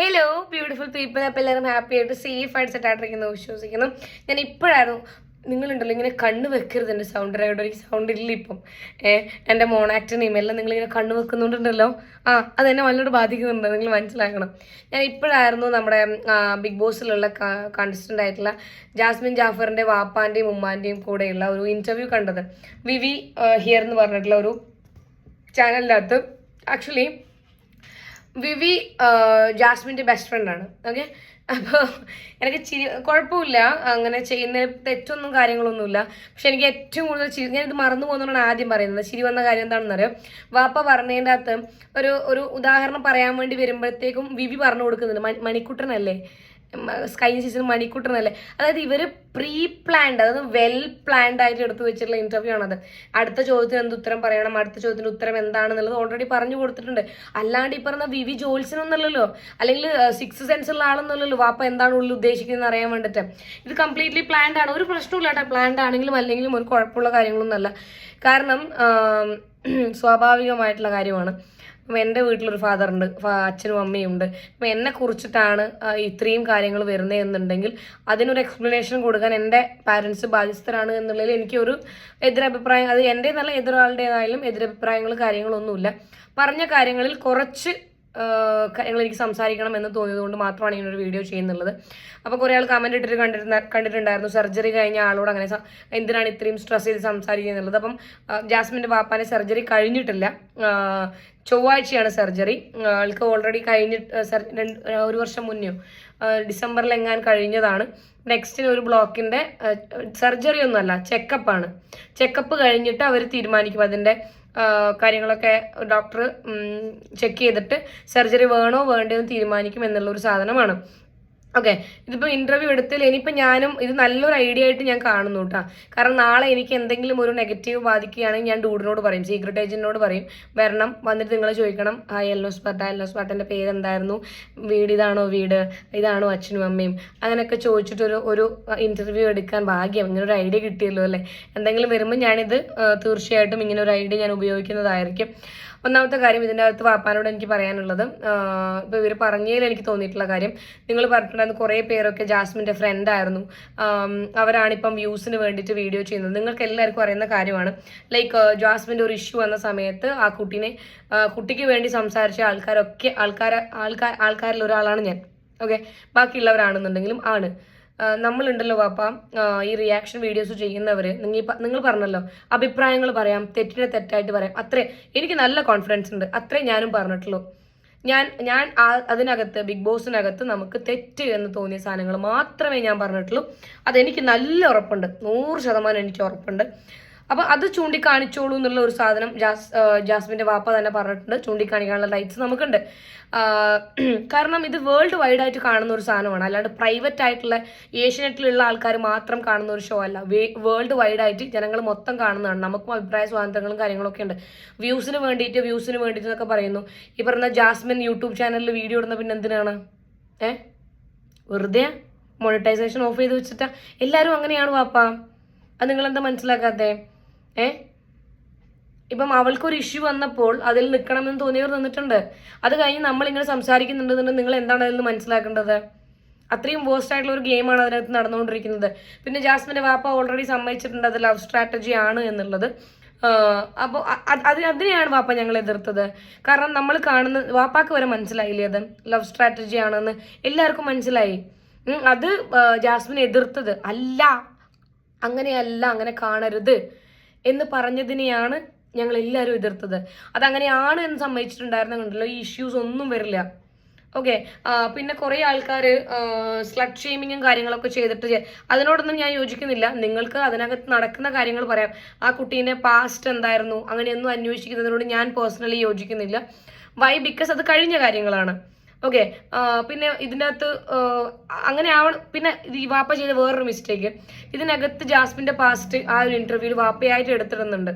Hello beautiful people അപ്പോൾ എല്ലാവരും happy ആയിട്ട് സേഫ് ആയിട്ട് സെറ്റ് ആയിട്ടിരിക്കുന്നു വിശ്വസിക്കുന്നു. ഞാൻ ഇപ്പോഴായിരുന്നു നിങ്ങളുണ്ടല്ലോ ഇങ്ങനെ കണ്ണ് വെക്കരുത് എന്റെ സൗണ്ട് ഡ്രൈവറുടെ എനിക്ക് സൗണ്ട് ഇല്ല ഇപ്പം. എന്റെ മോണാക്ടിനെയും എല്ലാം നിങ്ങളിങ്ങനെ കണ്ണ് വെക്കുന്നുണ്ടല്ലോ. ആ അത് എന്നെ വല്ലോട് ബാധിക്കുന്നുണ്ട്. നിങ്ങൾ മനസ്സിലാക്കണം. ഞാൻ ഇപ്പോഴായിരുന്നു നമ്മുടെ ബിഗ് ബോസിലുള്ള കണ്ടസ്റ്റന്റ് ആയിട്ടുള്ള ജാസ്മിൻ ജാഫറിന്റെ വാപ്പാന്റെയും ഉമ്മാന്റെയും കൂടെയുള്ള ഒരു ഇന്റർവ്യൂ കണ്ടത്. വിവി ഹിയർ എന്ന് പറഞ്ഞിട്ടുള്ള ഒരു ചാനലിനകത്ത് ആക്ച്വലി വിവി ജാസ്മിന്റെ ബെസ്റ്റ് ഫ്രണ്ടാണ് ഓക്കെ അപ്പോൾ എനിക്ക് ചിരി കുഴപ്പമില്ല. അങ്ങനെ ചെയ്യുന്ന തെറ്റൊന്നും കാര്യങ്ങളൊന്നുമില്ല. പക്ഷെ എനിക്ക് ഏറ്റവും കൂടുതൽ ചിരി ഇത് മറന്നു പോകുന്നതാണ് ആദ്യം പറയുന്നത്. ചിരി വന്ന കാര്യം എന്താണെന്ന് അറിയാം വാപ്പ പറഞ്ഞതിന്റെ അകത്ത് ഒരു ഒരു ഉദാഹരണം പറയാൻ വേണ്ടി വരുമ്പോഴത്തേക്കും വിവി പറഞ്ഞു കൊടുക്കുന്നുണ്ട്. മണി- മണിക്കുട്ടനല്ലേ? കഴിഞ്ഞ സീസൺ മണിക്കൂട്ടനല്ലേ? അതായത് ഇവർ പ്രീ പ്ലാൻഡ് അതായത് വെൽ പ്ലാൻഡ് ആയിട്ട് എടുത്തു വെച്ചിട്ടുള്ള ഇന്റർവ്യൂ ആണത്. അടുത്ത ചോദ്യത്തിന് എന്ത് ഉത്തരം പറയണം? അടുത്ത ചോദ്യത്തിന് ഉത്തരം എന്താണെന്നുള്ളത് ഓൾറെഡി പറഞ്ഞു കൊടുത്തിട്ടുണ്ട്. അല്ലാണ്ട് ഈ പറഞ്ഞ വിവി ജോൽസിനൊന്നല്ലല്ലോ അല്ലെങ്കിൽ സിക്സ് സെൻസ് ഉള്ള ആളൊന്നുമല്ലല്ലോ? വാപ്പ എന്താണ് ഉള്ളിൽ ഉദ്ദേശിക്കുന്നത് അറിയാൻ വേണ്ടിയിട്ട് ഇത് കംപ്ലീറ്റ്ലി പ്ലാൻഡ് ആണ്. ഒരു പ്രശ്നമില്ല കേട്ടോ. പ്ലാൻഡ് ആണെങ്കിലും അല്ലെങ്കിലും ഒരു കുഴപ്പമുള്ള കാര്യങ്ങളൊന്നുമല്ല. കാരണം സ്വാഭാവികമായിട്ടുള്ള കാര്യമാണ്. അപ്പം എന്റെ വീട്ടിലൊരു ഉണ്ട്. അച്ഛനും അമ്മയും ഉണ്ട്. അപ്പം എന്നെ കുറിച്ചിട്ടാണ് ഇത്രയും കാര്യങ്ങൾ വരുന്നത് എന്നുണ്ടെങ്കിൽ അതിനൊരു എക്സ്പ്ലനേഷൻ കൊടുക്കാൻ എന്റെ പാരൻസ് ബാധ്യസ്ഥരാണ് എന്നുള്ളതിൽ എനിക്കൊരു എതിരഭിപ്രായം അത് എന്റെ നല്ല എതിരാളുടേതായാലും എതിരഭിപ്രായങ്ങൾ കാര്യങ്ങളൊന്നുമില്ല. പറഞ്ഞ കാര്യങ്ങളിൽ കുറച്ച് കാര്യങ്ങൾ എനിക്ക് സംസാരിക്കണം എന്ന് തോന്നിയതുകൊണ്ട് മാത്രമാണ് ഇങ്ങനെ ഒരു വീഡിയോ ചെയ്യുന്നുള്ളത്. അപ്പോൾ കുറേ ആൾ കമന്റ് ഇട്ടിട്ട് കണ്ടിരുന്ന കണ്ടിട്ടുണ്ടായിരുന്നു. സർജറി കഴിഞ്ഞ ആളോട് അങ്ങനെ എന്തിനാണ് ഇത്രയും സ്ട്രെസ് ചെയ്ത് സംസാരിക്കുക എന്നുള്ളത്. അപ്പം ജാസ്മിന്റെ പാപ്പാന്റെ സർജറി കഴിഞ്ഞിട്ടില്ല. ചൊവ്വാഴ്ചയാണ് സർജറി ആൾക്ക് ഓൾറെഡി കഴിഞ്ഞിട്ട് ഒരു വർഷം മുന്നെയോ. ഡിസംബറിൽ എങ്ങാൻ കഴിഞ്ഞതാണ്. നെക്സ്റ്റിന് ഒരു ബ്ലോക്കിന്റെ സർജറി ഒന്നുമല്ല ചെക്കപ്പാണ് ചെക്കപ്പ് കഴിഞ്ഞിട്ട് അവർ തീരുമാനിക്കും അതിന്റെ കാര്യങ്ങളൊക്കെ ഡോക്ടർ ചെക്ക് ചെയ്തിട്ട് സർജറി വേണോ വേണ്ടയോ എന്ന് തീരുമാനിക്കും എന്നുള്ളൊരു സാധനമാണ്. ഓക്കെ ഇതിപ്പോൾ ഇന്റർവ്യൂ എടുത്തിൽ ഇനിയിപ്പോൾ ഞാനും ഇത് നല്ലൊരു ഐഡിയ ആയിട്ട് ഞാൻ കാണുന്നു കേട്ടോ കാരണം നാളെ എനിക്ക് എന്തെങ്കിലും ഒരു നെഗറ്റീവ് ബാധിക്കുകയാണെങ്കിൽ ഞാൻ ഡൂഡിനോട് പറയും സീക്രട്ട് ഏജന്റിനോട് പറയും വരണം വന്നിട്ട് നിങ്ങൾ ചോദിക്കണം ആ യെല്ലോ സ്പാട്ട് ആ യെല്ലോ സ്പാട്ടിന്റെ പേര് എന്തായിരുന്നു വീട് ഇതാണോ വീട്? ഇതാണോ അച്ഛനും അമ്മയും? അങ്ങനെയൊക്കെ ചോദിച്ചിട്ടൊരു ഒരു ഇന്റർവ്യൂ എടുക്കാൻ ഭാഗ്യം. ഇങ്ങനെ ഒരു ഐഡിയ കിട്ടിയല്ലോ അല്ലേ? എന്തെങ്കിലും വരുമ്പോൾ ഞാനിത് തീർച്ചയായിട്ടും ഇങ്ങനെ ഒരു ഐഡിയ ഞാൻ ഉപയോഗിക്കുന്നതായിരിക്കും. ഒന്നാമത്തെ കാര്യം ഇതിന്റെ അകത്ത് വാപ്പാനോട് എനിക്ക് പറയാനുള്ളത്. ഇപ്പോൾ ഇവർ പറഞ്ഞതിൽ എനിക്ക് തോന്നിയിട്ടുള്ള കാര്യം. നിങ്ങൾ പറഞ്ഞിട്ടുണ്ടായിരുന്നു കുറേ പേരൊക്കെ ജാസ്മിന്റെ ഫ്രണ്ട് ആയിരുന്നു. ആം, അവരാണിപ്പം വ്യൂസിന് വേണ്ടിയിട്ട് വീഡിയോ ചെയ്യുന്നത്. നിങ്ങൾക്ക് എല്ലാവർക്കും അറിയുന്ന കാര്യമാണ്. ലൈക്ക് ജാസ്മിന്റെ ഒരു ഇഷ്യൂ വന്ന സമയത്ത് ആ കുട്ടീനെ കുട്ടിക്ക് വേണ്ടി സംസാരിച്ച ആൾക്കാരൊക്കെ ആൾക്കാർ ആൾക്കാർ ആൾക്കാരിൽ ഒരാളാണ് ഞാൻ. ഓക്കെ ബാക്കിയുള്ളവരാണെന്നുണ്ടെങ്കിലും ആണ്. നമ്മളുണ്ടല്ലോ പാപ്പ ഈ റിയാക്ഷൻ വീഡിയോസ് ചെയ്യുന്നവർ നിങ്ങൾ നിങ്ങൾ പറഞ്ഞല്ലോ അഭിപ്രായങ്ങൾ പറയാം തെറ്റിനെ തെറ്റായിട്ട് പറയാം. അത്രേ എനിക്ക് നല്ല കോൺഫിഡൻസ് ഉണ്ട്. അത്രേ ഞാനും പറഞ്ഞിട്ടുള്ളൂ. ഞാൻ ഞാൻ അതിനകത്ത് ബിഗ് ബോസിനകത്ത് നമുക്ക് തെറ്റ് എന്ന് തോന്നിയ സാധനങ്ങൾ മാത്രമേ ഞാൻ പറഞ്ഞിട്ടുള്ളൂ. അതെനിക്ക് നല്ല ഉറപ്പുണ്ട്. നൂറ് ശതമാനം എനിക്ക് ഉറപ്പുണ്ട്. അപ്പോൾ അത് ചൂണ്ടിക്കാണിച്ചോളൂ എന്നുള്ള ഒരു സാധനം ജാസ് ജാസ്മിന്റെ വാപ്പ തന്നെ പറഞ്ഞിട്ടുണ്ട്. ചൂണ്ടിക്കാണിക്കാനുള്ള ലൈറ്റ്സ് നമുക്കുണ്ട്. കാരണം ഇത് വേൾഡ് വൈഡ് ആയിട്ട് കാണുന്ന ഒരു സാധനമാണ്. അല്ലാണ്ട് പ്രൈവറ്റ് ആയിട്ടുള്ള ഏഷ്യനെറ്റിലുള്ള ആൾക്കാർ മാത്രം കാണുന്ന ഒരു ഷോ അല്ല. വേൾഡ് വൈഡ് ആയിട്ട് ജനങ്ങൾ മൊത്തം കാണുന്നതാണ്. നമുക്കും അഭിപ്രായ സ്വാതന്ത്ര്യങ്ങളും കാര്യങ്ങളൊക്കെ ഉണ്ട്. വ്യൂസിന് വേണ്ടിയിട്ട് വ്യൂസിന് വേണ്ടിയിട്ട് എന്നൊക്കെ പറയുന്നു. ഈ പറഞ്ഞ ജാസ്മിൻ യൂട്യൂബ് ചാനലിൽ വീഡിയോ ഇടുന്ന പിന്നെ എന്തിനാണ്? ഏ? വെറുതെ മോണിറ്റൈസേഷൻ ഓഫ് ചെയ്ത് വെച്ചിട്ടാ? എല്ലാവരും അങ്ങനെയാണ് വാപ്പ. അത് നിങ്ങളെന്താ മനസ്സിലാക്കാത്തേ? ഏ? ഇപ്പം അവൾക്കൊരു ഇഷ്യൂ വന്നപ്പോൾ അതിൽ നിൽക്കണമെന്ന് തോന്നിയവർ നിന്നിട്ടുണ്ട്. അത് കഴിഞ്ഞ് നമ്മളിങ്ങനെ സംസാരിക്കുന്നുണ്ടെന്നുണ്ടെങ്കിൽ നിങ്ങൾ എന്താണ് അതിൽ മനസ്സിലാക്കേണ്ടത്? അത്രയും വേസ്റ്റ് ആയിട്ടുള്ള ഒരു ഗെയിമാണ് അതിനകത്ത് നടന്നുകൊണ്ടിരിക്കുന്നത്. പിന്നെ ജാസ്മിന്റെ വാപ്പ ഓൾറെഡി സമ്മതിച്ചിട്ടുണ്ട് അത് ലവ് സ്ട്രാറ്റജി ആണ് എന്നുള്ളത്. അപ്പോൾ അത് അതിനെയാണ് വാപ്പ ഞങ്ങൾ എതിർത്തത്. കാരണം നമ്മൾ കാണുന്ന വാപ്പാക്ക് വരെ മനസ്സിലായില്ലേ അത്? ലവ് സ്ട്രാറ്റജി ആണെന്ന് എല്ലാവർക്കും മനസ്സിലായി. അത് ജാസ്മിൻ എതിർത്തത്. അല്ല അങ്ങനെയല്ല അങ്ങനെ കാണരുത്. എന്ന് പറഞ്ഞതിനെയാണ് ഞങ്ങൾ എല്ലാവരും എതിർത്തത്. അതങ്ങനെയാണ് എന്ന് സമ്മതിച്ചിട്ടുണ്ടായിരുന്നുണ്ടല്ലോ ഈ ഇഷ്യൂസ് ഒന്നും വരില്ല. ഓക്കെ പിന്നെ കുറേ ആൾക്കാർ സ്ലഡ് ഷെയ്മിങ്ങും കാര്യങ്ങളൊക്കെ ചെയ്തിട്ട് അതിനോടൊന്നും ഞാൻ യോജിക്കുന്നില്ല. നിങ്ങൾക്ക് അതിനകത്ത് നടക്കുന്ന കാര്യങ്ങൾ പറയാം. ആ കുട്ടീനെ പാസ്റ്റ് എന്തായിരുന്നു? അങ്ങനെയൊന്നും അന്വേഷിക്കുന്നതിനോട് ഞാൻ പേഴ്സണലി യോജിക്കുന്നില്ല. വൈ ബിക്കോസ് അത് കഴിഞ്ഞ കാര്യങ്ങളാണ്. ഓക്കെ പിന്നെ ഇതിനകത്ത് അങ്ങനെ ആവണം പിന്നെ ഈ വാപ്പ ചെയ്ത വേറൊരു മിസ്റ്റേക്ക് ഇതിനകത്ത് ജാസ്മിന്റെ പാസ്റ്റ് ആ ഒരു ഇന്റർവ്യൂവിൽ വാപ്പയായിട്ട് എടുത്തിടുന്നുണ്ട്.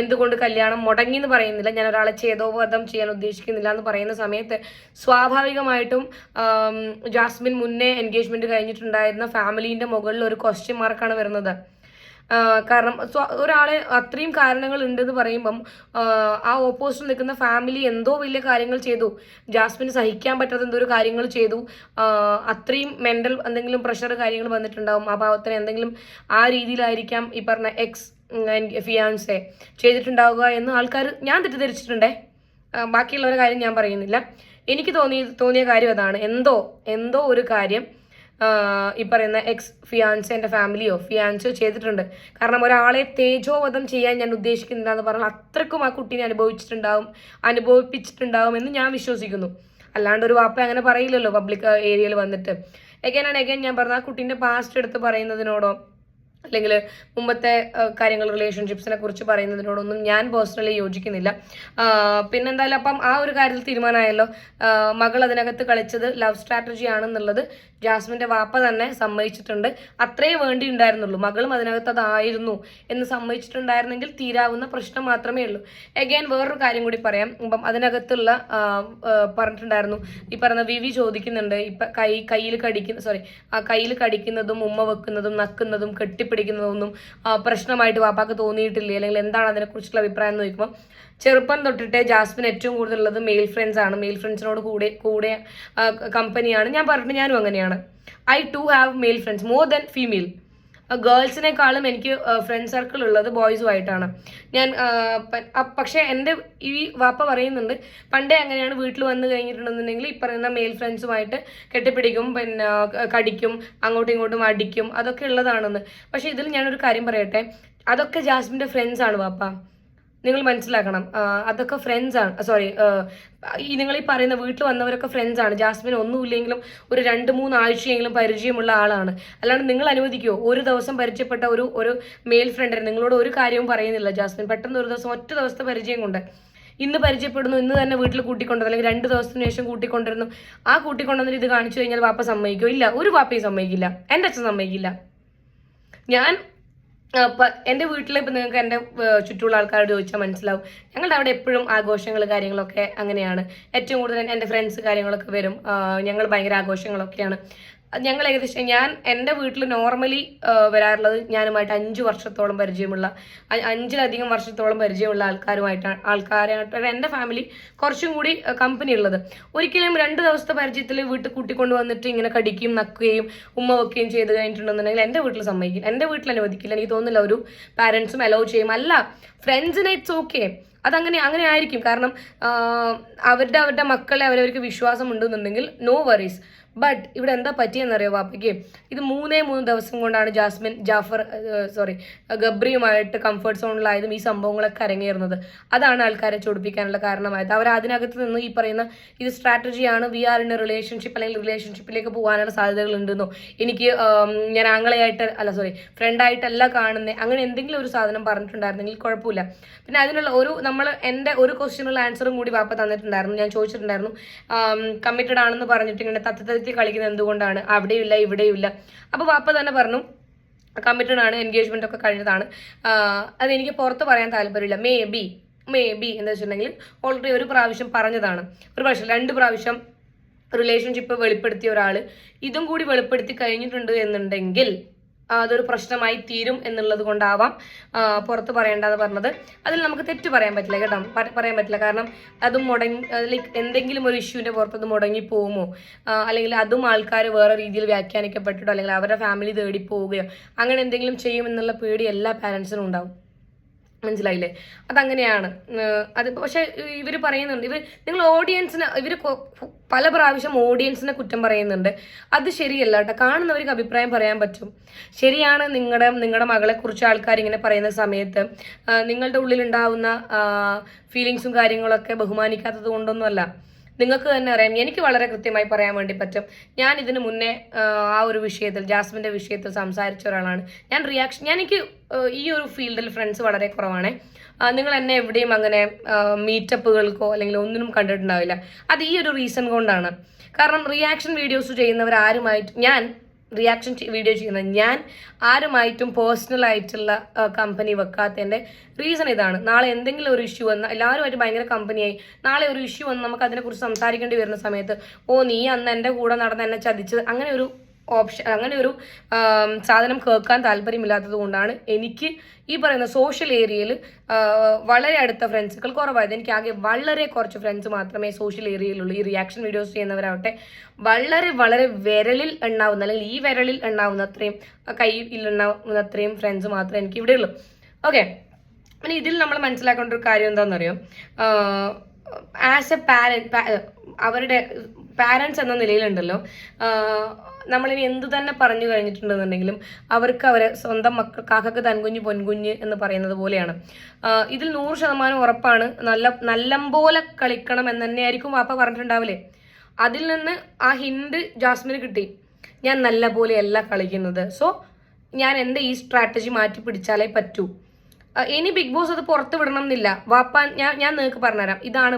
എന്തുകൊണ്ട് കല്യാണം മുടങ്ങി എന്ന് പറയുന്നില്ല. ഞാൻ ഒരാളെ ഛേദോവധം ചെയ്യാൻ ഉദ്ദേശിക്കുന്നില്ല എന്ന് പറയുന്ന സമയത്ത് സ്വാഭാവികമായിട്ടും ജാസ്മിൻ മുന്നേ എൻഗേജ്മെന്റ് കഴിഞ്ഞിട്ടുണ്ടായിരുന്ന ഫാമിലീന്റെ മുകളിൽ ഒരു ക്വസ്റ്റ്യൻ മാർക്കാണ് വരുന്നത്. കാരണം ഒരാളെ അത്രയും കാരണങ്ങൾ ഉണ്ടെന്ന് പറയുമ്പം ആ, ഓപ്പോസിറ്റ് നിൽക്കുന്ന ഫാമിലി എന്തോ വലിയ കാര്യങ്ങൾ ചെയ്തു. ജാസ്മിന് സഹിക്കാൻ പറ്റാത്ത എന്തോ കാര്യങ്ങൾ ചെയ്തു. അത്രയും മെന്റൽ എന്തെങ്കിലും പ്രഷർ കാര്യങ്ങൾ വന്നിട്ടുണ്ടാവും. ആ ഭാവത്തിന് എന്തെങ്കിലും ആ രീതിയിലായിരിക്കാം ഈ പറഞ്ഞ എക്സ് ഫിയാൻസെ ചെയ്തിട്ടുണ്ടാവുക എന്ന് ആൾക്കാർ ഞാൻ തെറ്റിദ്ധരിച്ചിട്ടുണ്ടേ. ബാക്കിയുള്ളവരെ ബാക്കിയുള്ളവരുടെ കാര്യം ഞാൻ പറയുന്നില്ല. എനിക്ക് തോന്നി തോന്നിയ കാര്യം അതാണ്. എന്തോ എന്തോ ഒരു കാര്യം ഈ പറയുന്ന എക്സ് ഫിയാൻസെന്റെ ഫാമിലിയോ ഫിയാൻസോ ചെയ്തിട്ടുണ്ട്. കാരണം ഒരാളെ തേജോവധം ചെയ്യാൻ ഞാൻ ഉദ്ദേശിക്കുന്നില്ല എന്ന് പറഞ്ഞാൽ അത്രക്കും ആ കുട്ടീനെ അനുഭവിച്ചിട്ടുണ്ടാവും അനുഭവിപ്പിച്ചിട്ടുണ്ടാവും എന്ന് ഞാൻ വിശ്വസിക്കുന്നു. അല്ലാണ്ട് ഒരു വാപ്പ അങ്ങനെ പറയില്ലല്ലോ പബ്ലിക് ഏരിയയിൽ വന്നിട്ട്. എഗൈൻ ആൻഡ് എഗൈൻ ഞാൻ പറഞ്ഞ ആ കുട്ടീന്റെ പാസ്റ്റ് എടുത്ത് പറയുന്നതിനോടോ അല്ലെങ്കിൽ മുമ്പത്തെ കാര്യങ്ങൾ റിലേഷൻഷിപ്സിനെ കുറിച്ച് പറയുന്നതിനോടൊന്നും ഞാൻ പേഴ്സണലി യോജിക്കുന്നില്ല. പിന്നെന്തായാലും അപ്പം ആ ഒരു കാര്യത്തിൽ തീരുമാനമായല്ലോ. മകൾ അതിനകത്ത് കളിച്ചത് ലവ് സ്ട്രാറ്റജി ആണെന്നുള്ളത് ജാസ്മിന്റെ വാപ്പ തന്നെ സമ്മതിച്ചിട്ടുണ്ട്. അത്രേ വേണ്ടി ഉണ്ടായിരുന്നുള്ളൂ. മകളും അതിനകത്ത് അതായിരുന്നു എന്ന് സമ്മതിച്ചിട്ടുണ്ടായിരുന്നെങ്കിൽ തീരാവുന്ന പ്രശ്നം മാത്രമേ ഉള്ളൂ. എഗൈൻ വേറൊരു കാര്യം കൂടി പറയാം. ഇപ്പം അതിനകത്തുള്ള പറഞ്ഞിട്ടുണ്ടായിരുന്നു. ഈ പറഞ്ഞ വിവി ചോദിക്കുന്നുണ്ട്. ഇപ്പം കൈ കയ്യിൽ കടിക്കുന്ന സോറി ആ കയ്യിൽ കടിക്കുന്നതും ഉമ്മ വെക്കുന്നതും നക്കുന്നതും കെട്ടിപ്പിടിക്കുന്നതൊന്നും ആ, പ്രശ്നമായിട്ട് വാപ്പാക്ക് തോന്നിയിട്ടില്ലേ? അല്ലെങ്കിൽ എന്താണ് അതിനെക്കുറിച്ചുള്ള അഭിപ്രായം എന്ന് ചോദിക്കുമ്പോൾ ചെറുപ്പം തൊട്ടിട്ടേ ജാസ്മിൻ ഏറ്റവും കൂടുതലുള്ളത് മെയിൽ ഫ്രണ്ട്സ് ആണ്. മെയിൽ ഫ്രണ്ട്സിനോട് കൂടെ കൂടെ കമ്പനിയാണ് ഞാൻ പറഞ്ഞിട്ട് ഞാനും അങ്ങനെയാണ്. I too have male friends more than female ഗേൾസിനേക്കാളും എനിക്ക് ഫ്രണ്ട് സർക്കിൾ ഉള്ളത് ബോയ്സുമായിട്ടാണ് ഞാൻ പക്ഷേ എന്റെ ഈ വാപ്പ പറയുന്നുണ്ട് പണ്ടേ അങ്ങനെയാണ് വീട്ടിൽ വന്ന് കഴിഞ്ഞിട്ടുണ്ടെന്നുണ്ടെങ്കിൽ ഈ പറയുന്ന മെയിൽ ഫ്രണ്ട്സുമായിട്ട് കെട്ടിപ്പിടിക്കും പിന്നെ കടിക്കും അങ്ങോട്ടും ഇങ്ങോട്ടും അടിക്കും അതൊക്കെ ഉള്ളതാണെന്ന്. പക്ഷേ ഇതിൽ ഞാനൊരു കാര്യം പറയട്ടെ അതൊക്കെ ജാസ്മിന്റെ ഫ്രണ്ട്സാണ് വാപ്പ. നിങ്ങൾ മനസ്സിലാക്കണം. അതൊക്കെ ഫ്രണ്ട്സ് ആണ്. സോറി ഈ നിങ്ങൾ ഈ പറയുന്ന വീട്ടിൽ വന്നവരൊക്കെ ഫ്രണ്ട്സ് ആണ്. ജാസ്മിൻ ഒന്നുമില്ലെങ്കിലും ഒരു രണ്ട് മൂന്ന് ആഴ്ചയെങ്കിലും പരിചയമുള്ള ആളാണ്. അല്ലാണ്ട് നിങ്ങൾ അനുവദിക്കുമോ ഒരു ദിവസം പരിചയപ്പെട്ട ഒരു ഒരു മെയിൽ ഫ്രണ്ടിന് നിങ്ങളോട് ഒരു കാര്യവും പറയുന്നില്ല ജാസ്മിൻ. പെട്ടെന്ന് ഒരു ദിവസം ഒറ്റ ദിവസത്തെ പരിചയം കൊണ്ട്. ഇന്ന് പരിചയപ്പെടുന്നു ഇന്ന് തന്നെ വീട്ടിൽ കൂട്ടിക്കൊണ്ടു അല്ലെങ്കിൽ രണ്ട് ദിവസത്തിന് ശേഷം കൂട്ടിക്കൊണ്ടിരുന്നു. ആ കൂട്ടിക്കൊണ്ടുവന്നിട്ട് ഇത് കാണിച്ചു കഴിഞ്ഞാൽ വാപ്പ സമ്മതിക്കോ? ഇല്ല ഒരു വാപ്പയും സമ്മതിക്കില്ല. എന്റെ അച്ഛൻ സമ്മതിക്കില്ല. ഞാൻ ആ, പ- എന്റെ വീട്ടിൽ ഇപ്പം നിങ്ങൾക്ക് എന്റെ ചുറ്റുമുള്ള ആൾക്കാരോട് ചോദിച്ചാൽ മനസ്സിലാവും. ഞങ്ങളുടെ അവിടെ എപ്പോഴും ആഘോഷങ്ങൾ കാര്യങ്ങളൊക്കെ അങ്ങനെയാണ്. ഏറ്റവും കൂടുതൽ എന്റെ ഫ്രണ്ട്സ് കാര്യങ്ങളൊക്കെ വരും. ഞങ്ങൾ ഭയങ്കര ആഘോഷങ്ങളൊക്കെയാണ്. ഞങ്ങൾ ഏകദേശം ഞാൻ എന്റെ വീട്ടിൽ നോർമലി വരാറുള്ളത് ഞാനുമായിട്ട് അഞ്ച് വർഷത്തോളം പരിചയമുള്ള അഞ്ചിലധികം വർഷത്തോളം പരിചയമുള്ള ആൾക്കാരുമായിട്ടാണ് ആൾക്കാരായിട്ടാണ് എന്റെ ഫാമിലി കുറച്ചും കൂടി കമ്പനി ഉള്ളത്. ഒരിക്കലും രണ്ട് ദിവസത്തെ പരിചയത്തിൽ വീട്ടിൽ കൂട്ടിക്കൊണ്ട് വന്നിട്ട് ഇങ്ങനെ കടിക്കുകയും നക്കുകയും ഉമ്മ വെക്കുകയും ചെയ്ത് കഴിഞ്ഞിട്ടുണ്ടെന്നുണ്ടെങ്കിൽ എന്റെ വീട്ടിൽ സമ്മതിക്കും എന്റെ വീട്ടിൽ അനുവദിക്കില്ല. എനിക്ക് തോന്നുന്നില്ല ഒരു പാരൻസും അലോ ചെയ്യും. അല്ല ഫ്രണ്ട്സിന് ഇറ്റ്സ് ഓക്കെ അതങ്ങനെ അങ്ങനെ ആയിരിക്കും. കാരണം അവരുടെ അവരുടെ മക്കളെ അവരവർക്ക് വിശ്വാസം ഉണ്ടെന്നുണ്ടെങ്കിൽ നോ വറീസ് ബട്ട് ഇവിടെ എന്താ പറ്റിയെന്നറിയോ പാപ്പയ്ക്ക് ഇത് മൂന്നേ മൂന്ന് ദിവസം കൊണ്ടാണ് ജാസ്മിൻ ജാഫർ സോറി ഗബ്രിയുമായിട്ട് കംഫർട്ട് സോണിലായതും ഈ സംഭവങ്ങളൊക്കെ അരങ്ങേറുന്നത്. അതാണ് ആൾക്കാരെ ചൊടിപ്പിക്കാനുള്ള കാരണമായത്. അവർ അതിനകത്ത് നിന്ന് ഈ പറയുന്ന ഇത് സ്ട്രാറ്റജിയാണ് വി ആർ ഇൻ റിലേഷൻഷിപ്പ് അല്ലെങ്കിൽ റിലേഷൻഷിപ്പിലേക്ക് പോകാനുള്ള സാധ്യതകൾ ഉണ്ടെന്നോ എനിക്ക് ഞാൻ ആങ്ങളെയായിട്ട് അല്ല സോറി ഫ്രണ്ടായിട്ടല്ല കാണുന്നത് അങ്ങനെ എന്തെങ്കിലും ഒരു സാധനം പറഞ്ഞിട്ടുണ്ടായിരുന്നെങ്കിൽ കുഴപ്പമില്ല. പിന്നെ അതിനുള്ള ഒരു നമ്മൾ എന്റെ ഒരു ക്വസ്റ്റ്യനുള്ള ആൻസറും കൂടി വാപ്പ തന്നിട്ടുണ്ടായിരുന്നു. ഞാൻ ചോദിച്ചിട്ടുണ്ടായിരുന്നു. കമ്മിറ്റഡ് ആണെന്ന് പറഞ്ഞിട്ട് ഇങ്ങനെ തത്തത്തി കളിക്കുന്നത് എന്തുകൊണ്ടാണ്? അവിടെയും ഇല്ല ഇവിടെയും ഇല്ല അപ്പോൾ വാപ്പ തന്നെ പറഞ്ഞു കമ്മിറ്റഡ് ആണ് എൻഗേജ്മെന്റ് ഒക്കെ കഴിഞ്ഞതാണ്. അതെനിക്ക് പുറത്ത് പറയാൻ താല്പര്യമില്ല. മേ ബി മേ ബി എന്താ വെച്ചിട്ടുണ്ടെങ്കിൽ ഓൾറെഡി ഒരു പ്രാവശ്യം പറഞ്ഞതാണ്. ഒരു പ്രാവശ്യം രണ്ട് പ്രാവശ്യം റിലേഷൻഷിപ്പ് വെളിപ്പെടുത്തിയ ഒരാൾ ഇതും കൂടി വെളിപ്പെടുത്തി കഴിഞ്ഞിട്ടുണ്ട് എന്നുണ്ടെങ്കിൽ അതൊരു പ്രശ്നമായി തീരും എന്നുള്ളത് കൊണ്ടാവാം പുറത്ത് പറയേണ്ടത് പറഞ്ഞത്. അതിൽ നമുക്ക് തെറ്റ് പറയാൻ പറ്റില്ല കേട്ടോ പറയാൻ പറ്റില്ല. കാരണം അതും മുടങ്ങി ലൈക്ക് എന്തെങ്കിലും ഒരു ഇഷ്യൂവിന്റെ പുറത്ത് അത് മുടങ്ങി പോകുമോ? അല്ലെങ്കിൽ അതും ആൾക്കാർ വേറെ രീതിയിൽ വ്യാഖ്യാനിക്കപ്പെട്ടിട്ടോ അല്ലെങ്കിൽ അവരുടെ ഫാമിലി തേടി പോവുകയോ അങ്ങനെ എന്തെങ്കിലും ചെയ്യുമെന്നുള്ള പേടി എല്ലാ പാരൻസിനും ഉണ്ടാവും. മനസ്സിലായില്ലേ? അതങ്ങനെയാണ്. അത് പക്ഷെ ഇവർ പറയുന്നുണ്ട് ഇവർ നിങ്ങൾ ഓഡിയൻസിന് ഇവർ പല പ്രാവശ്യം ഓഡിയൻസിനെ കുറ്റം പറയുന്നുണ്ട്. അത് ശരിയല്ല കേട്ടോ. കാണുന്നവർക്ക് അഭിപ്രായം പറയാൻ പറ്റും. ശരിയാണ് നിങ്ങളുടെ നിങ്ങളുടെ മകളെ കുറിച്ച് ആൾക്കാർ ഇങ്ങനെ പറയുന്ന സമയത്ത് നിങ്ങളുടെ ഉള്ളിലുണ്ടാവുന്ന ഫീലിങ്സും കാര്യങ്ങളൊക്കെ ബഹുമാനിക്കാത്തത് കൊണ്ടൊന്നുമല്ല. നിങ്ങൾക്ക് തന്നെ അറിയാം. എനിക്ക് വളരെ കൃത്യമായി പറയാൻ വേണ്ടി പറ്റും. ഞാൻ ഇതിനു മുന്നേ ആ, ഒരു വിഷയത്തിൽ ജാസ്മിന്റെ വിഷയത്തിൽ സംസാരിച്ച ഒരാളാണ്. ഞാൻ റിയാക്ഷൻ ഞാൻ എനിക്ക് ഈ ഒരു ഫീൽഡിൽ ഫ്രണ്ട്സ് വളരെ കുറവാണ്. നിങ്ങൾ എന്നെ എവിടെയും അങ്ങനെ മീറ്റപ്പുകൾക്കോ അല്ലെങ്കിൽ ഒന്നിനും കണ്ടിട്ടുണ്ടാവില്ല. അത് ഈ ഒരു റീസൺ കൊണ്ടാണ്. കാരണം റിയാക്ഷൻ വീഡിയോസ് ചെയ്യുന്നവർ ആരുമായിട്ട് ഞാൻ റിയാക്ഷൻ വീഡിയോ ചെയ്യുന്നത്. ഞാൻ ആരുമായിട്ടും പേഴ്സണൽ ആയിട്ടുള്ള കമ്പനി വെക്കാത്തതിന്റെ റീസൺ ഇതാണ്. നാളെ എന്തെങ്കിലും ഒരു ഇഷ്യൂ വന്ന എല്ലാവരുമായിട്ട് ഭയങ്കര കമ്പനിയായി നാളെ ഒരു ഇഷ്യൂ വന്ന് നമുക്ക് അതിനെക്കുറിച്ച് സംസാരിക്കേണ്ടി വരുന്ന സമയത്ത് ഓ നീ അന്ന് എന്റെ കൂടെ നടന്ന് എന്നെ ചതിച്ചത് അങ്ങനെ ഒരു ഓപ്ഷൻ അങ്ങനെ ഒരു സാധനം കേൾക്കാൻ താല്പര്യമില്ലാത്തത് കൊണ്ടാണ് എനിക്ക് ഈ പറയുന്ന സോഷ്യൽ ഏരിയയിൽ വളരെ അടുത്ത ഫ്രണ്ട്സുകൾ കുറവായത്. എനിക്ക് ആകെ വളരെ കുറച്ച് ഫ്രണ്ട്സ് മാത്രമേ സോഷ്യൽ ഏരിയയിലുള്ളൂ ഈ റിയാക്ഷൻ വീഡിയോസ് ചെയ്യുന്നവരാവട്ടെ വളരെ വളരെ വിരലിൽ എണ്ണാവുന്ന അല്ലെങ്കിൽ ഈ വിരലിൽ എണ്ണാവുന്ന അത്രയും കയ്യിൽ എണ്ണാവുന്ന അത്രയും ഫ്രണ്ട്സ് മാത്രമേ എനിക്ക് ഇവിടെ ഉള്ളൂ. ഓക്കെ പിന്നെ ഇതിൽ നമ്മൾ മനസ്സിലാക്കേണ്ട ഒരു കാര്യം എന്താണെന്നറിയോ? ആസ് എ പാരൻ അവരുടെ പാരൻസ് എന്ന നിലയിലുണ്ടല്ലോ. നമ്മളിനി എന്ത് തന്നെ പറഞ്ഞു കഴിഞ്ഞിട്ടുണ്ടെന്നുണ്ടെങ്കിലും അവർക്ക് അവരെ സ്വന്തം മക്കൾ കാക്കക്ക് തൻകുഞ്ഞ് പൊൻകുഞ്ഞ് എന്ന് പറയുന്നത് പോലെയാണ്. ഇതിൽ നൂറ് ശതമാനം ഉറപ്പാണ് നല്ല നല്ലംപോലെ കളിക്കണം എന്ന് തന്നെയായിരിക്കും വാപ്പ പറഞ്ഞിട്ടുണ്ടാവില്ലേ അതിൽ നിന്ന് ആ ഹിൻഡ് ജാസ്മിന് കിട്ടി. ഞാൻ നല്ല പോലെയല്ല കളിക്കുന്നത്. സോ ഞാൻ എന്റെ ഈ സ്ട്രാറ്റജി മാറ്റി പിടിച്ചാലേ പറ്റൂ. ഇനി ബിഗ് ബോസ് അത് പുറത്ത് വിടണം എന്നില്ല. വാപ്പ ഞാൻ ഞാൻ നിങ്ങൾക്ക് പറഞ്ഞുതരാം. ഇതാണ്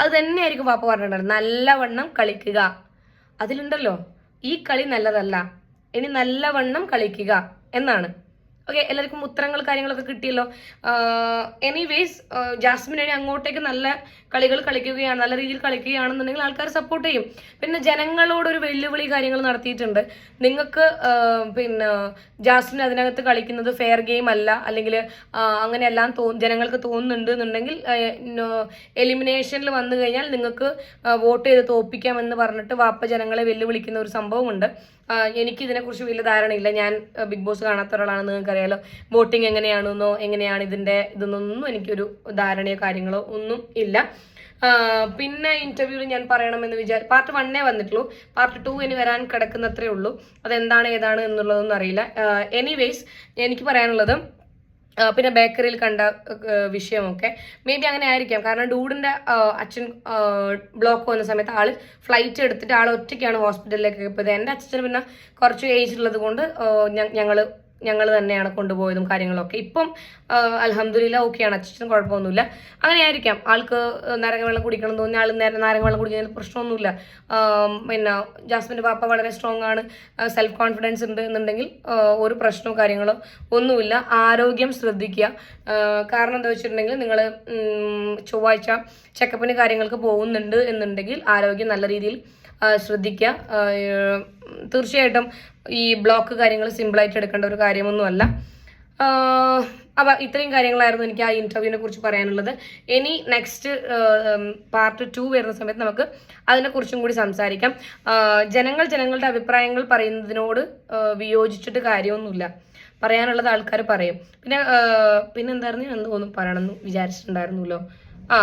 അത് തന്നെയായിരിക്കും വാപ്പ പറഞ്ഞിട്ടുണ്ടായിരുന്നത് നല്ലവണ്ണം കളിക്കുക. അതിലുണ്ടല്ലോ ഈ കളി നല്ലതല്ല. ഇനി നല്ലവണ്ണം കളിക്കുക എന്നാണ്. ഓക്കെ എല്ലാവർക്കും ഉത്തരങ്ങൾ കാര്യങ്ങളൊക്കെ കിട്ടിയല്ലോ. എനിവേസ് ജാസ്മിൻ ഇനി അങ്ങോട്ടേക്ക് നല്ല കളികൾ കളിക്കുകയാണ് നല്ല രീതിയിൽ കളിക്കുകയാണെന്നുണ്ടെങ്കിൽ ആൾക്കാർ സപ്പോർട്ട് ചെയ്യും. പിന്നെ ജനങ്ങളോട് ഒരു വെല്ലുവിളി കാര്യങ്ങൾ നടത്തിയിട്ടുണ്ട്. നിങ്ങൾക്ക് പിന്നെ ജാസ്റ്റിൻ അതിനകത്ത് കളിക്കുന്നത് ഫെയർ ഗെയിം അല്ല അല്ലെങ്കിൽ അങ്ങനെയെല്ലാം തോ ജനങ്ങൾക്ക് തോന്നുന്നുണ്ട് എന്നുണ്ടെങ്കിൽ എലിമിനേഷനിൽ വന്നു കഴിഞ്ഞാൽ നിങ്ങൾക്ക് വോട്ട് ചെയ്ത് തോപ്പിക്കാമെന്ന് പറഞ്ഞിട്ട് വാപ്പ ജനങ്ങളെ വെല്ലുവിളിക്കുന്ന ഒരു സംഭവമുണ്ട്. എനിക്ക് ഇതിനെക്കുറിച്ച് വലിയ ധാരണയില്ല. ഞാൻ ബിഗ് ബോസ് കാണാത്ത ഒരാളാണെന്ന് നിങ്ങൾക്കറിയാലോ. വോട്ടിംഗ് എങ്ങനെയാണെന്നോ എങ്ങനെയാണ് ഇതിന്റെ ഇതെന്നൊന്നും എനിക്കൊരു ധാരണയോ കാര്യങ്ങളോ ഒന്നും ഇല്ല. പിന്നെ ഇന്റർവ്യൂവിൽ ഞാൻ പറയണമെന്ന് വിചാരി പാർട്ട് വണ്ണേ വന്നിട്ടുള്ളൂ. പാർട്ട് ടു ഇനി വരാൻ കിടക്കുന്നത്രേ ഉള്ളൂ. അതെന്താണ് ഏതാണ് എന്നുള്ളതൊന്നും അറിയില്ല. എനിവേസ് എനിക്ക് പറയാനുള്ളത് പിന്നെ ബേക്കറിയിൽ കണ്ട വിഷയം വിഷയമൊക്കെ. മേ ബി അങ്ങനെ ആയിരിക്കാം. കാരണം ഡൂഡിന്റെ ആ, അച്ഛൻ ബ്ലോക്ക് വന്ന സമയത്ത് ആൾ ഫ്ലൈറ്റ് എടുത്തിട്ട് ആൾ ഒറ്റയ്ക്കാണ് ഹോസ്പിറ്റലിലേക്ക് പോയത്. എന്റെ അച്ഛൻ പിന്നെ കുറച്ച് ഏജ് ഉള്ളത് കൊണ്ട് ഞങ്ങൾ ഞങ്ങൾ തന്നെയാണ് കൊണ്ടുപോയതും കാര്യങ്ങളൊക്കെ. ഇപ്പം അലഹമ്മദില്ല ഓക്കെയാണ്. അച്ഛനും കുഴപ്പമൊന്നുമില്ല. അങ്ങനെ ആയിരിക്കാം ആൾക്ക് നാരങ്ങ വെള്ളം കുടിക്കണം തോന്നി ആൾ നേരെ നാരങ്ങ വെള്ളം കുടിക്കുന്നതിന് പ്രശ്നമൊന്നുമില്ല. പിന്നെ ജാസ്മിന്റെ പാപ്പ വളരെ സ്ട്രോങ് ആണ്. സെൽഫ് കോൺഫിഡൻസ് ഉണ്ട് എന്നുണ്ടെങ്കിൽ ഒരു പ്രശ്നവും കാര്യങ്ങളോ ഒന്നുമില്ല. ആരോഗ്യം ശ്രദ്ധിക്കുക. കാരണം എന്താ വെച്ചിട്ടുണ്ടെങ്കിൽ നിങ്ങൾ ചൊവ്വാഴ്ച ചെക്കപ്പിന് കാര്യങ്ങൾക്ക് പോകുന്നുണ്ട് എന്നുണ്ടെങ്കിൽ ആരോഗ്യം നല്ല രീതിയിൽ ശ്രദ്ധിക്കുക തീർച്ചയായിട്ടും ഈ ബ്ലോക്ക് കാര്യങ്ങൾ സിമ്പിളായിട്ട് എടുക്കേണ്ട ഒരു കാര്യമൊന്നുമല്ല. അപ്പോൾ ഇത്രയും കാര്യങ്ങളായിരുന്നു എനിക്ക് ആ ഇന്റർവ്യൂവിനെ കുറിച്ച് പറയാനുള്ളത്. ഇനി നെക്സ്റ്റ് പാർട്ട് ടു വരുന്ന സമയത്ത് നമുക്ക് അതിനെക്കുറിച്ചും കൂടി സംസാരിക്കാം. ജനങ്ങൾ ജനങ്ങളുടെ അഭിപ്രായങ്ങൾ പറയുന്നതിനോട് വിയോജിച്ചിട്ട് കാര്യമൊന്നുമില്ല. പറയാനുള്ളത് ആൾക്കാർ പറയും. പിന്നെ പിന്നെ എന്തായിരുന്നു? ഞാൻ എന്തോന്നും പറയണമെന്ന് വിചാരിച്ചിട്ടുണ്ടായിരുന്നല്ലോ. ആ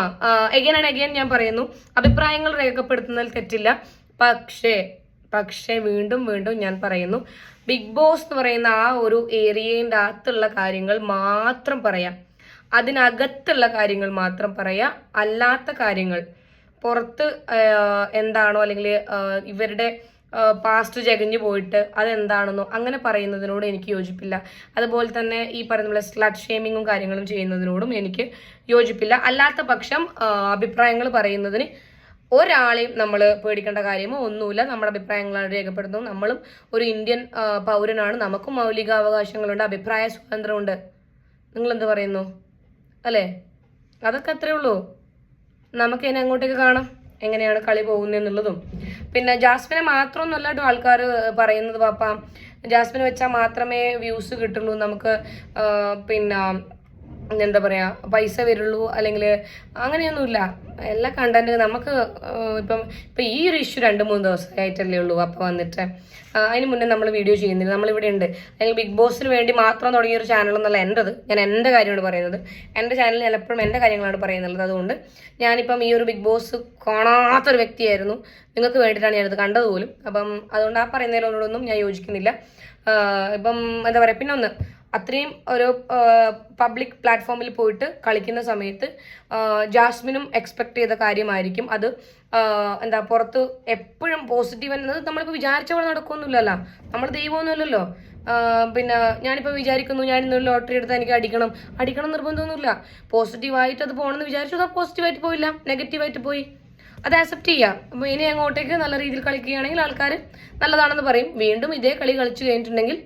എഗൈൻ ആൻഡ് എഗൈൻ ഞാൻ പറയുന്നു. അഭിപ്രായങ്ങൾ രേഖപ്പെടുത്തുന്നതിൽ തെറ്റില്ല. പക്ഷേ പക്ഷേ വീണ്ടും വീണ്ടും ഞാൻ പറയുന്നു ബിഗ് ബോസ് എന്ന് പറയുന്ന ആ ഒരു ഏരിയന്റെ അകത്തുള്ള കാര്യങ്ങൾ മാത്രം പറയാം. അതിനകത്തുള്ള കാര്യങ്ങൾ മാത്രം പറയാം. അല്ലാത്ത കാര്യങ്ങൾ പുറത്ത് എന്താണോ അല്ലെങ്കിൽ ഇവരുടെ പാസ്റ്റ് ചകഞ്ഞു പോയിട്ട് അതെന്താണെന്നോ അങ്ങനെ പറയുന്നതിനോട് എനിക്ക് യോജിപ്പില്ല. അതുപോലെ തന്നെ ഈ പറയുന്ന പോലെ സ്ലഡ് ഷേമിങ്ങും കാര്യങ്ങളും ചെയ്യുന്നതിനോടും എനിക്ക് യോജിപ്പില്ല. അല്ലാത്ത പക്ഷം അഭിപ്രായങ്ങൾ പറയുന്നതിന് ഒരാളെയും നമ്മൾ പേടിക്കേണ്ട കാര്യമോ ഒന്നുമില്ല. നമ്മുടെ അഭിപ്രായങ്ങൾ രേഖപ്പെടുത്തുന്നു നമ്മളും ഒരു ഇന്ത്യൻ പൗരനാണ്. നമുക്കും മൗലികാവകാശങ്ങളുണ്ട് അഭിപ്രായ സ്വാതന്ത്ര്യമുണ്ട്. നിങ്ങൾ എന്ത് പറയുന്നു? അല്ലേ? അതൊക്കെ അത്രേ ഉള്ളൂ. നമുക്ക് ഇനി അങ്ങോട്ടേക്ക് കാണാം. എങ്ങനെയാണ് കളി പോകുന്നതെന്നുള്ളതും പിന്നെ ജാസ്മിനെ മാത്രമൊന്നുമല്ല ആൾക്കാർ പറയുന്നത് പാപ്പ. ജാസ്മിനെ വെച്ചാൽ മാത്രമേ വ്യൂസ് കിട്ടുള്ളൂ. നമുക്ക് പിന്നെ എന്താ പറയുക പൈസ വരുള്ളൂ അല്ലെങ്കിൽ അങ്ങനെയൊന്നുമില്ല. എല്ലാ കണ്ടന്റ് നമുക്ക് ഇപ്പം ഇപ്പം ഈ ഒരു ഇഷ്യൂ രണ്ട് മൂന്ന് ദിവസമായിട്ടല്ലേ ഉള്ളൂ അപ്പം വന്നിട്ട്. അതിന് മുന്നേ നമ്മൾ വീഡിയോ ചെയ്യുന്നില്ല. നമ്മളിവിടെ ഉണ്ട്. അല്ലെങ്കിൽ ബിഗ് ബോസിന് വേണ്ടി മാത്രം തുടങ്ങിയ ഒരു ചാനൽ എന്നല്ല എന്റെത് ഞാൻ എന്റെ കാര്യമാണ് പറയുന്നത്. എന്റെ ചാനൽ ഞാൻ എപ്പോഴും എന്റെ കാര്യങ്ങളാണ് പറയുന്നുള്ളത് അതുകൊണ്ട് ഞാനിപ്പം ഈ ഒരു ബിഗ് ബോസ് കാണാത്തൊരു വ്യക്തിയായിരുന്നു. നിങ്ങൾക്ക് വേണ്ടിയിട്ടാണ് ഞാനത് കണ്ടത് പോലും. അപ്പം അതുകൊണ്ട് ആ പറയുന്നതിനോടൊന്നും ഞാൻ യോജിക്കുന്നില്ല. ഇപ്പം എന്താ പറയുക പിന്നെ ഒന്ന് അത്രയും ഒരു പബ്ലിക് പ്ലാറ്റ്ഫോമിൽ പോയിട്ട് കളിക്കുന്ന സമയത്ത് ജാസ്മിനും എക്സ്പെക്ട് ചെയ്ത കാര്യമായിരിക്കും. അത് എന്താ പുറത്ത് എപ്പോഴും പോസിറ്റീവ് എന്നത് നമ്മളിപ്പോൾ വിചാരിച്ച പോലെ നടക്കുമൊന്നുമില്ലല്ലോ നമ്മൾ ദൈവമൊന്നുമില്ലല്ലോ. പിന്നെ ഞാനിപ്പോൾ വിചാരിക്കുന്നു ഞാൻ ഇന്നൊരു ലോട്ടറി എടുത്താൽ എനിക്ക് അടിക്കണം. അടിക്കണം നിർബന്ധമൊന്നുമില്ല. പോസിറ്റീവായിട്ട് അത് പോകണമെന്ന് വിചാരിച്ചു അത് പോസിറ്റീവായിട്ട് പോയില്ല. നെഗറ്റീവായിട്ട് പോയി. അത് ആക്സെപ്റ്റ് ചെയ്യാം. അപ്പോൾ ഇനി അങ്ങോട്ടേക്ക് നല്ല രീതിയിൽ കളിക്കുകയാണെങ്കിൽ ആൾക്കാർ നല്ലതാണെന്ന് പറയും. വീണ്ടും ഇതേ കളി കളിച്ചു കഴിഞ്ഞിട്ടുണ്ടെങ്കിൽ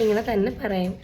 ഇങ്ങനെ തന്നെ പറയും.